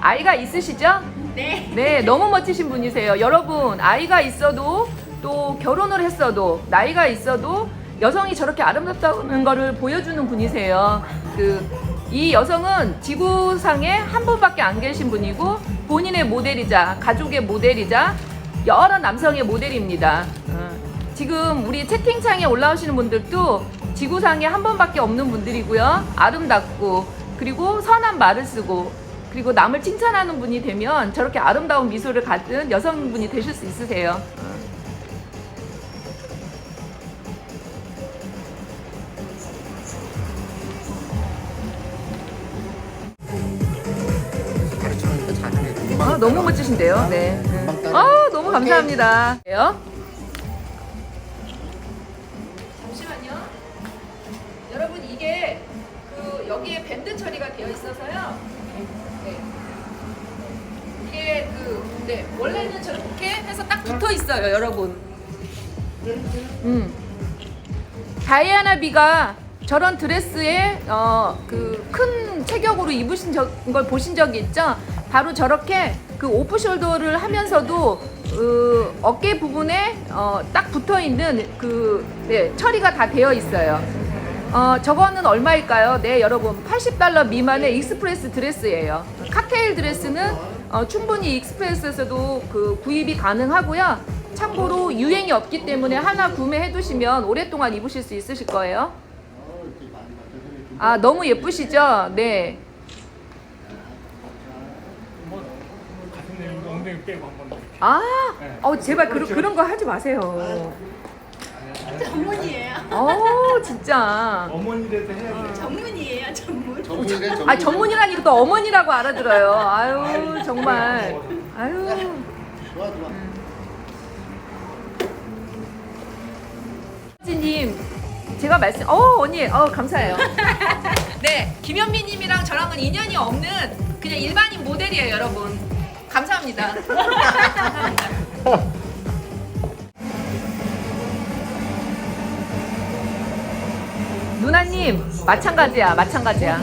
아이가 있으시죠? 네. 네, 너무 멋지신 분이세요. 여러분, 아이가 있어도 또 결혼을 했어도 나이가 있어도 여성이 저렇게 아름답다는 거를 보여주는 분이세요. 그 이 여성은 지구상에 한 분밖에 안 계신 분이고 본인의 모델이자 가족의 모델이자 여러 남성의 모델입니다. 어, 지금 우리 채팅창에 올라오시는 분들도 지구상에 한 번밖에 없는 분들이고요. 아름답고 그리고 선한 말을 쓰고 그리고 남을 칭찬하는 분이 되면 저렇게 아름다운 미소를 가진 여성분이 되실 수 있으세요. 잘하네. 아, 너무 멋지신데요. 네. 아, 너무 감사합니다. 네, 원래는 저렇게 해서 딱 붙어 있어요, 여러분. 음. 다이아나 비가 저런 드레스에 어, 그큰 체격으로 입으신 적- 걸 보신 적이 있죠? 바로 저렇게 그 오프숄더를 하면서도 어, 어깨 부분에 어, 딱 붙어 있는 그 네, 처리가 다 되어 있어요. 어, 저거는 얼마일까요? 네, 여러분 80달러 미만의 익스프레스 드레스예요. 칵테일 드레스는 어, 충분히 익스프레스에서도 그 구입이 가능하고요. 참고로 유행이 없기 때문에 하나 구매해 두시면 오랫동안 입으실 수 있으실 거예요. 아, 너무 예쁘시죠? 네. 빼고 한번 아, 어, 제발 그런 그런 거 하지 마세요. 전문이에요. 어, 진짜. 어머니라도 해야 돼. 전문이에요. 전문. 전문이래 전문. 아, 전문이라니까 또 어머니라고 알아들어요. 아유, 정말. 아유. 좋아 좋아. 지님 제가 말씀 어 언니 어 감사해요 네 김현미님이랑 저랑은 인연이 없는 그냥 일반인 모델이에요 여러분 감사합니다 누나님 마찬가지야 마찬가지야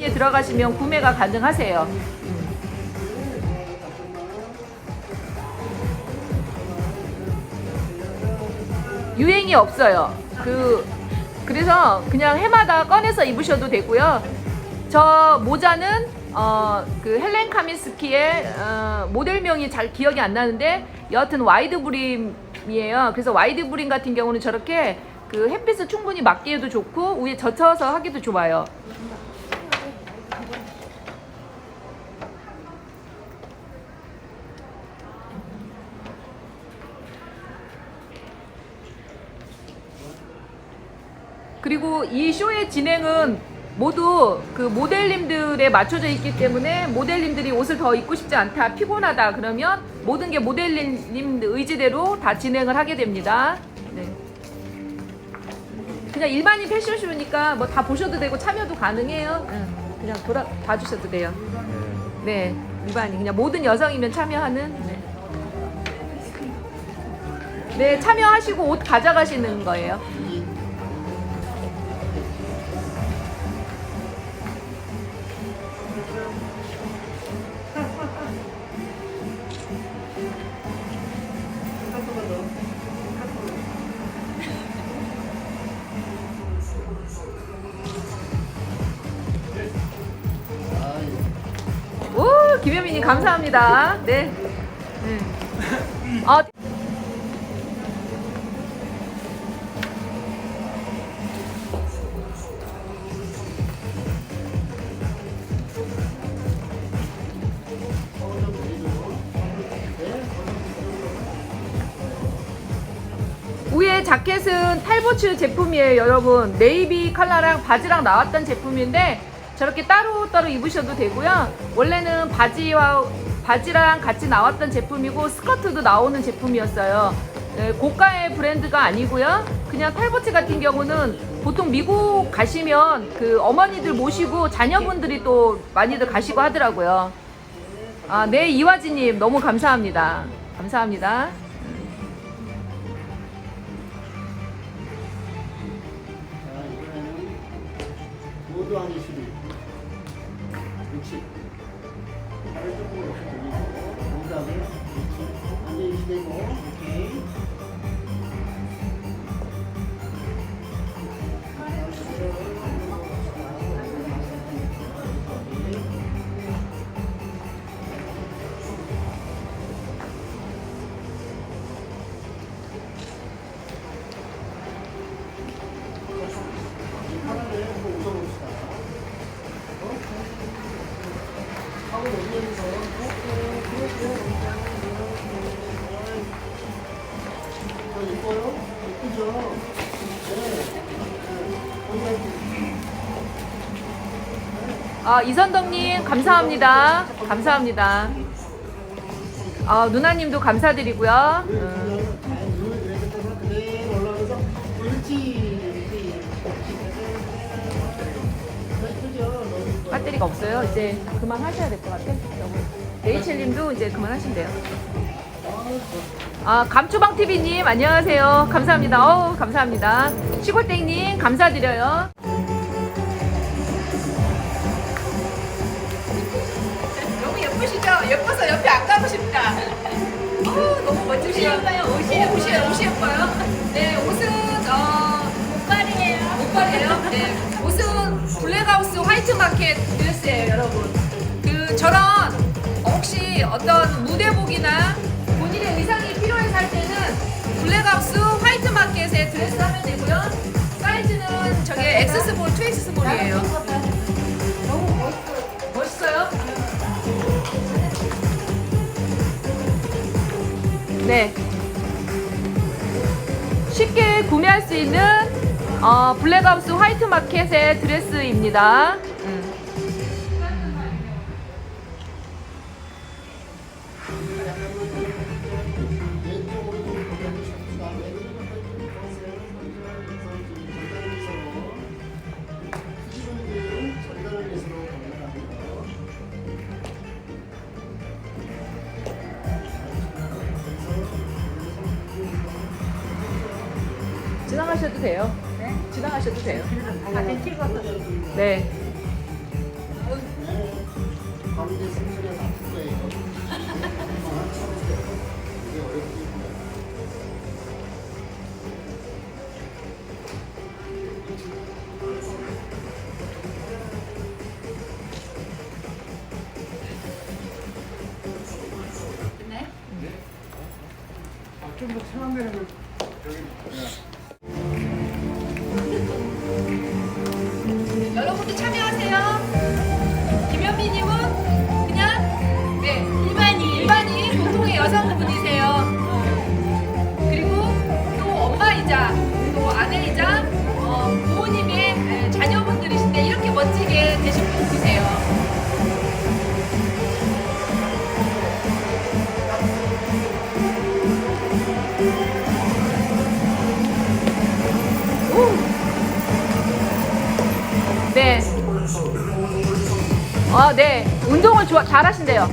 아 들어가시면 구매가 가능하세요. 유행이 없어요. 그 그래서 그냥 해마다 꺼내서 입으셔도 되고요. 저 모자는 어, 그 헬렌 카민스키의 어, 모델명이 잘 기억이 안 나는데 여하튼 와이드 브림이에요. 그래서 와이드 브림 같은 경우는 저렇게 그 햇빛을 충분히 맞기에도 좋고 위에 젖혀서 하기도 좋아요. 그리고 이 쇼의 진행은 모두 그 모델님들에 맞춰져 있기 때문에 모델님들이 옷을 더 입고 싶지 않다, 피곤하다 그러면 모든 게 모델님 의지대로 다 진행을 하게 됩니다. 네. 그냥 일반인 패션쇼니까 뭐 다 보셔도 되고 참여도 가능해요. 응, 그냥 돌아 봐주셔도 돼요. 네, 일반인 그냥 모든 여성이면 참여하는. 네. 네, 참여하시고 옷 가져가시는 거예요. 감사합니다. 네. 네. 아. 위에 자켓은 탈부츠 제품이에요 여러분 네이비 컬러랑 바지랑 나왔던 제품인데 저렇게 따로따로 입으셔도 되고요. 원래는 바지와 바지랑 같이 나왔던 제품이고 스커트도 나오는 제품이었어요. 네, 고가의 브랜드가 아니고요. 그냥 탈보츠 같은 경우는 보통 미국 가시면 그 어머니들 모시고 자녀분들이 또 많이들 가시고 하더라고요. 아, 네, 이화지님 너무 감사합니다. 감사합니다. 모두 한 Сидимо. 아, 이선덕님, 감사합니다. 감사합니다. 아, 누나님도 감사드리고요. 음. 배터리가 없어요. 이제 그만 하셔야 될 것 같아. 레이첼님도 이제 그만하시면 돼요. 아, 감초방TV님, 안녕하세요. 감사합니다. 어우, 감사합니다. 시골땡님, 감사드려요. 멋지세요. 옷이 옷이 오, 옷이, 예뻐요. 옷이 예뻐요. 네, 옷은, 어, 빨이에요. 옷빨이에요? 네. 옷은 블랙하우스 화이트 마켓 드레스예요, 여러분. 그 저런 혹시 어떤 무대복이나 본인의 의상이 필요해서 할 때는 블랙하우스 화이트 마켓에 드레스 하면 되고요. 사이즈는 저게 엑스스몰, 2X스몰이에요. 네. 쉽게 구매할 수 있는 어, 블랙하우스 화이트 마켓의 드레스입니다. 지나가셔도 돼요. 지나가셔도 돼요. 사진 찍어서. 네. 좀더 체감되는 걸 여기 네. 여러분도 참여하세요. 김현미님은 그냥 네 일반인. 일반인 보통의 여성분이세요. 그리고 또 엄마이자 또 아내이자 어, 부모님의 에, 자녀분들이신데 이렇게 멋지게 되신 분이세요. 아, 네. 운동을 좋아, 잘하신대요.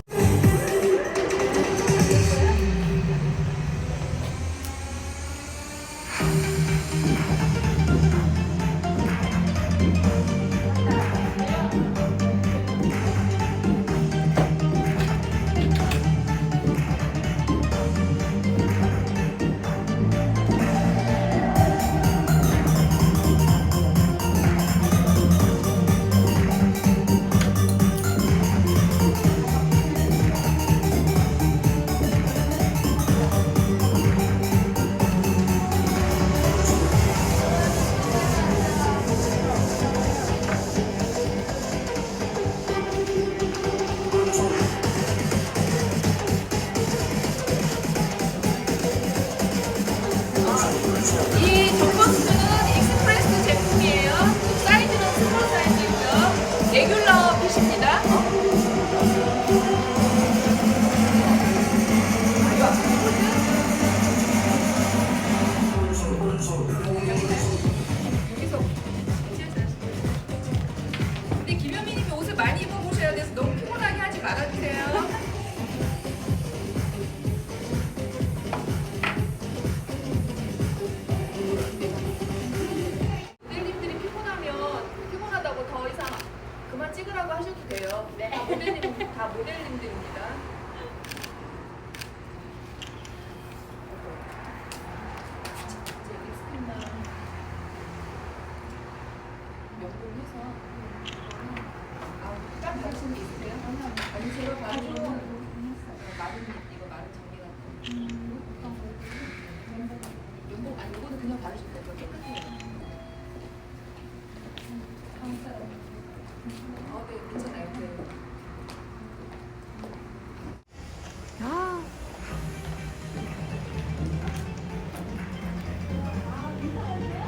모델님 다 모델님들입니다.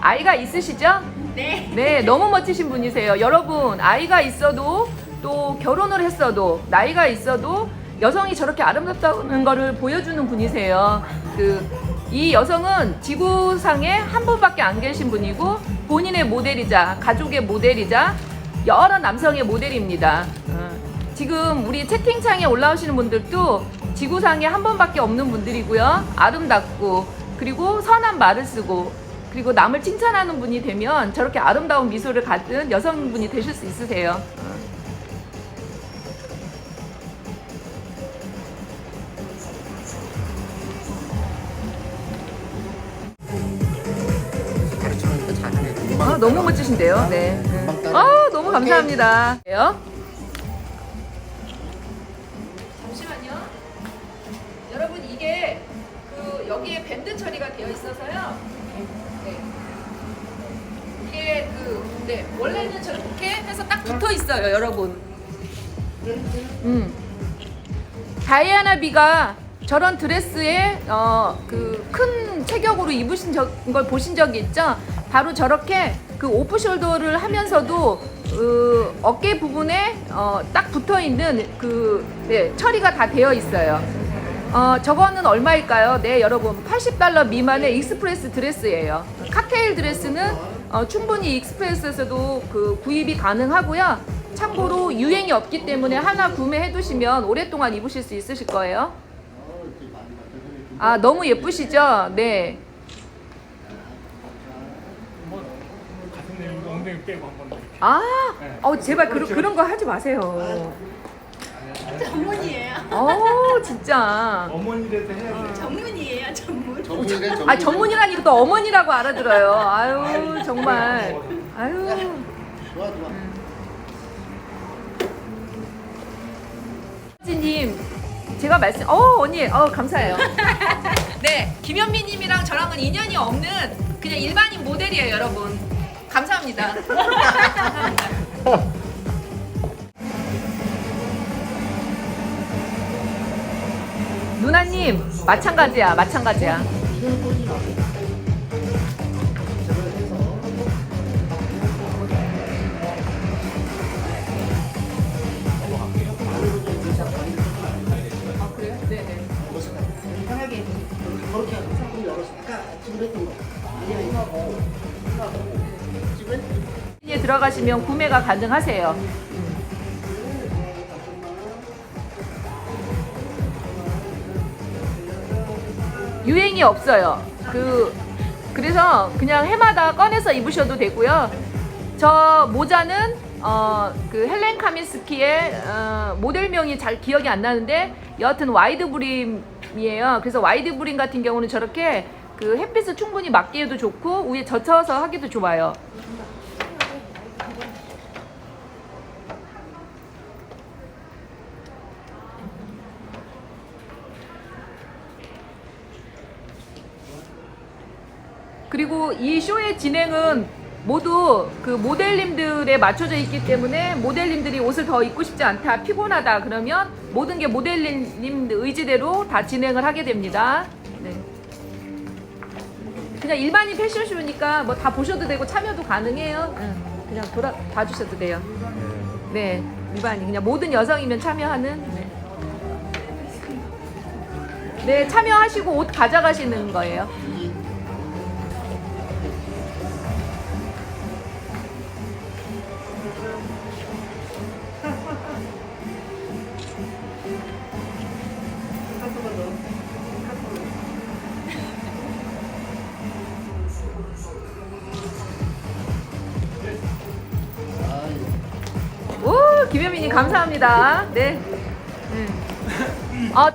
아이가 있으시죠? 네. 네, 너무 멋지신 분이세요. 여러분, 아이가 있어도 또 결혼을 했어도 나이가 있어도 여성이 저렇게 아름답다는 거를 보여주는 분이세요. 그 이 여성은 지구상에 한 분밖에 안 계신 분이고 본인의 모델이자 가족의 모델이자 여러 남성의 모델입니다. 어, 지금 우리 채팅창에 올라오시는 분들도 지구상에 한 번밖에 없는 분들이고요. 아름답고 그리고 선한 말을 쓰고 그리고 남을 칭찬하는 분이 되면 저렇게 아름다운 미소를 가진 여성분이 되실 수 있으세요. 잘하네. 아, 너무 멋지신데요. 네. 아, 너무 감사합니다. 네, 원래는 저렇게 해서 딱 붙어 있어요, 여러분. 음. 다이아나 비가 저런 드레스에 어, 그큰 체격으로 입으신 적, 걸 보신 적이 있죠? 바로 저렇게 그 오프숄더를 하면서도 그 어깨 부분에 어, 딱 붙어 있는 그 네, 처리가 다 되어 있어요. 어, 저거는 얼마일까요? 네, 여러분. 80달러 미만의 익스프레스 드레스예요. 칵테일 드레스는 어, 충분히 익스프레스에서도 그 구입이 가능하고요. 참고로 유행이 없기 때문에 하나 구매해 두시면 오랫동안 입으실 수 있으실 거예요. 아, 너무 예쁘시죠? 네. 아, 어, 제발 그런 그런 거 하지 마세요. 전문이에요. 어, 진짜. 어머니라도 해야 돼. 전문이에요. 전문. 전문이래 전문. 아, 전문이라니 또 어머니라고 알아들어요. 아유, 정말. 아유. 좋아 좋아. 님 제가 말씀 어 언니 어 감사해요. 네 김현미 님이랑 저랑은 인연이 없는 그냥 일반인 모델이에요 여러분. 감사합니다. 누나님 마찬가지야 마찬가지야. 들어가시면 구매가 가능하세요. 유행이 없어요. 그 그래서 그냥 해마다 꺼내서 입으셔도 되고요. 저 모자는 어, 그 헬렌 카민스키의 어, 모델명이 잘 기억이 안 나는데 여하튼 와이드 브림이에요. 그래서 와이드 브림 같은 경우는 저렇게 그 햇빛을 충분히 막기에도 좋고 위에 젖혀서 하기도 좋아요. 그리고 이 쇼의 진행은 모두 그 모델님들에 맞춰져 있기 때문에 모델님들이 옷을 더 입고 싶지 않다, 피곤하다 그러면 모든 게 모델님 의지대로 다 진행을 하게 됩니다. 네. 그냥 일반인 패션쇼니까 뭐 다 보셔도 되고 참여도 가능해요. 응, 그냥 돌아 봐주셔도 돼요. 네, 일반인 그냥 모든 여성이면 참여하는. 네. 네, 참여하시고 옷 가져가시는 거예요. 감사합니다. 네. 네. 아,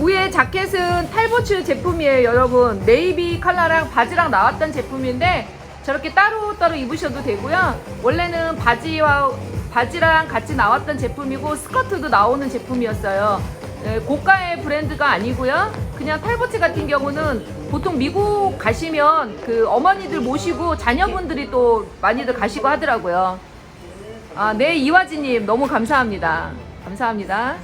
위에 자켓은 탈보츠 제품이에요, 여러분. 네이비 컬러랑 바지랑 나왔던 제품인데 저렇게 따로따로 입으셔도 되고요. 원래는 바지와 바지랑 같이 나왔던 제품이고 스커트도 나오는 제품이었어요. 네, 고가의 브랜드가 아니고요. 그냥 탈보츠 같은 경우는 보통 미국 가시면 그 어머니들 모시고 자녀분들이 또 많이들 가시고 하더라고요. 아, 네, 이화지님 너무 감사합니다. 감사합니다.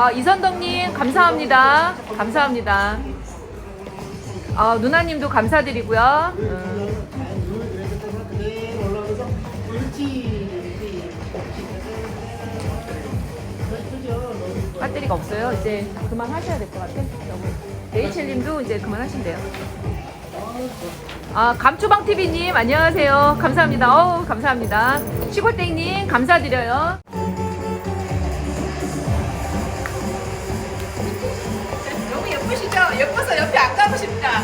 아, 이선덕님, 감사합니다. 감사합니다. 아, 누나님도 감사드리고요. 음? 배터리가 없어요. 이제 그만 하셔야 될 것 같아. 너무. 레이첼님도 이제 그만 하신대요. 아, 감초방TV님, 안녕하세요. 감사합니다. 어우, 감사합니다. 시골땡님, 감사드려요. 가고 싶다.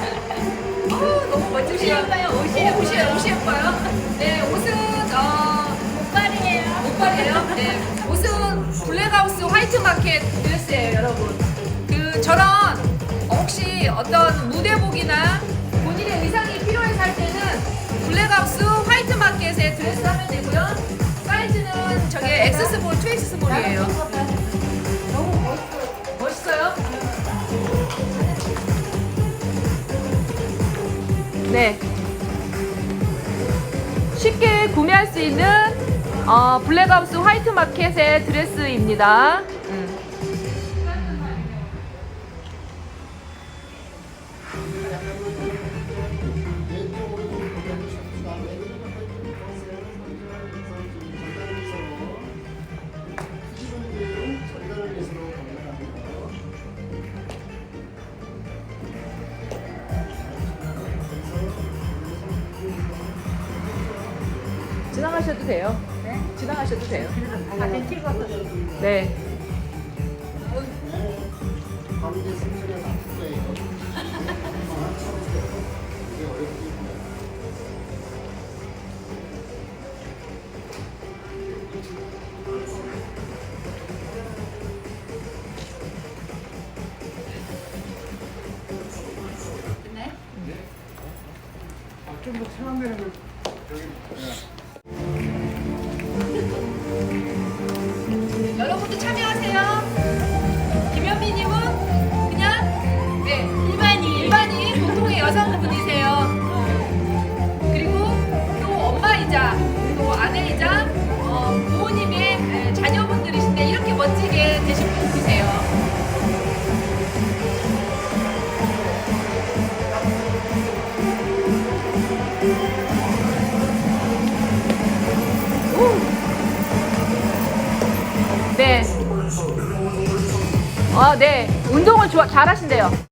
어우, 너무 멋지시요 예뻐요, 옷이 오, 옷이, 옷이 예뻐요. 네, 옷은, 어, 오빠리에요. 목발이에요. 네. 옷은 블랙하우스 화이트 마켓 드레스예요, 여러분. 그 저런 혹시 어떤 무대복이나 본인의 의상이 필요해서 할 때는 블랙하우스 화이트 마켓에 드레스 하면 되고요. 사이즈는 저게 엑스스몰, 2X스몰이에요. 네. 쉽게 구매할 수 있는 어, 블랙하우스 화이트 마켓의 드레스입니다. 지나가셔도 돼요. 지나가셔도 돼요. 사진 찍어서. 네. 아, 좀더 체감되는 걸 여기 네. 여러분도 참여하세요. 아, 네. 운동을 좋아, 잘하신대요.